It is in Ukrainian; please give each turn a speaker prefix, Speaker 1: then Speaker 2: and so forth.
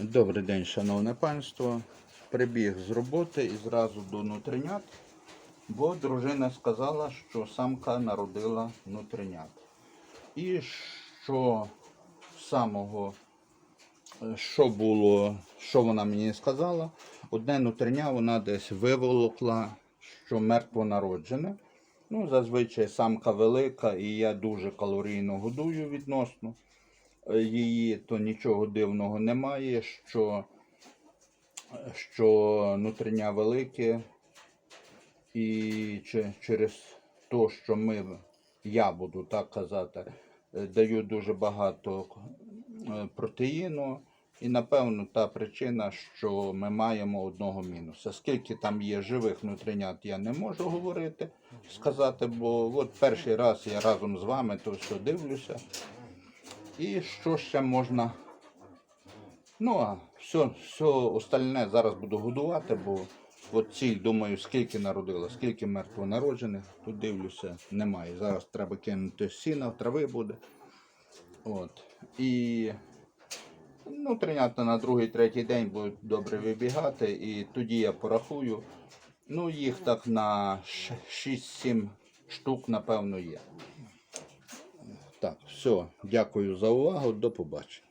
Speaker 1: Добрий день, шановне панство. Прибіг з роботи і зразу до нутринят, бо дружина сказала, що самка народила нутринят. І що самого, що було, що вона мені сказала, одне нутриня вона десь виволокла, що мертвонароджене. Ну, зазвичай самка велика, і я дуже калорійно годую відносно її, то нічого дивного немає, що, що нутриня велике, і че- через те, що ми, я буду так казати, е, даю дуже багато е, протеїну. І напевно та причина, що ми маємо одного мінуса. Скільки там є живих нутринят, я не можу говорити, сказати, бо от перший раз я разом з вами то все дивлюся. І що ще можна? Ну, а все, все остальне зараз буду годувати, бо от ціль, думаю, скільки народила, скільки мертвонароджених, тут дивлюся, немає. Зараз треба кинути сіна, трави буде. От. І ну, тринята на другий, третій день будуть добре вибігати, і тоді я порахую. Ну, їх так на 6-7 штук, напевно, є. Так, все, дякую за увагу, до побачення.